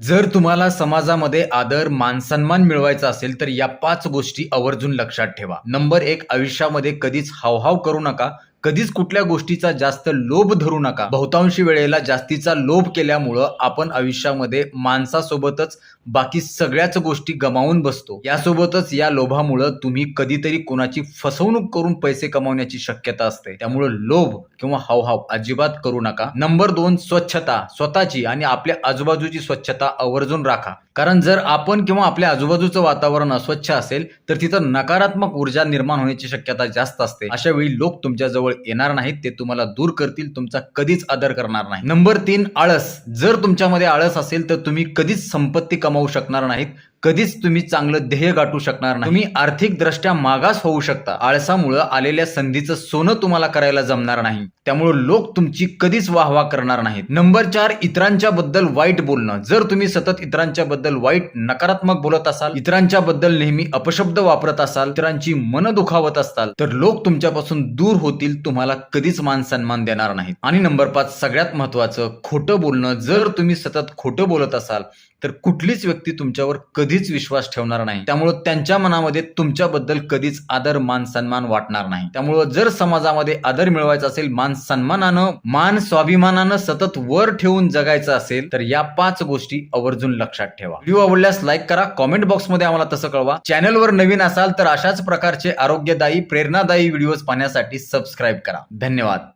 जर तुम्हाला समाजामध्ये आदर मानसन्मान मिळवायचा असेल तर या पाच गोष्टी आवर्जून लक्षात ठेवा. नंबर एक आयुष्यामध्ये कधीच हावहाव करू नका. कधीच कुठल्या गोष्टीचा जास्त लोभ धरू नका. बहुतांशी वेळेला जास्तीचा लोभ केल्यामुळं आपण आयुष्यामध्ये माणसासोबतच बाकी सगळ्याच गोष्टी गमावून बसतो. यासोबतच या लोभामुळं तुम्ही कधीतरी कोणाची फसवणूक करून पैसे कमावण्याची शक्यता असते. त्यामुळं लोभ किंवा हावहाव अजिबात करू नका. नंबर दोन स्वच्छता. स्वतःची आणि आपल्या आजूबाजूची स्वच्छता आवर्जून राखा. कारण जर आपण किंवा आपल्या आजूबाजूचं वातावरण अस्वच्छ असेल तर तिथं नकारात्मक ऊर्जा निर्माण होण्याची शक्यता जास्त असते. अशा वेळी लोक तुमच्या जवळ येणार नाहीत ते तुम्हाला दूर करतील तुमचा कधीच आदर करणार नाही. नंबर तीन आळस. जर तुमच्यामध्ये आळस असेल तर तुम्ही कधीच संपत्ती कमावू शकणार नाहीत. कधीच तुम्ही चांगलं ध्येय गाठू शकणार नाही. तुम्ही आर्थिक दृष्ट्या मागास होऊ शकता. आळसामुळं आलेल्या संधीचं सोनं तुम्हाला करायला जमणार नाही. त्यामुळे लोक तुमची कधीच वाहवा करणार नाहीत. नंबर चार इतरांच्या बद्दल वाईट बोलणं. जर तुम्ही सतत इतरांच्या बद्दल वाईट नकारात्मक बोलत असाल इतरांच्या बद्दल नेहमी अपशब्द वापरत असाल इतरांची मन दुखावत असताल तर लोक तुमच्यापासून दूर होतील तुम्हाला कधीच मान सन्मान देणार नाहीत. आणि नंबर पाच सगळ्यात महत्वाचं खोटं बोलणं. जर तुम्ही सतत खोटं बोलत असाल तर कुठलीच व्यक्ती तुमच्यावर कधीच विश्वास ठेवणार नाही. त्यामुळं त्यांच्या मनामध्ये तुमच्याबद्दल कधीच आदर मान सन्मान वाटणार नाही. त्यामुळं जर समाजामध्ये आदर मिळवायचा असेल मान सन्मानानं मान स्वाभिमानानं सतत वर ठेवून जगायचं असेल तर या पाच गोष्टी आवर्जून लक्षात ठेवा. व्हिडिओ आवडल्यास लाईक करा कॉमेंट बॉक्समध्ये आम्हाला तसं कळवा. चॅनलवर नवीन असाल तर अशाच प्रकारचे आरोग्यदायी प्रेरणादायी व्हिडिओज पाहण्यासाठी सबस्क्राईब करा. धन्यवाद.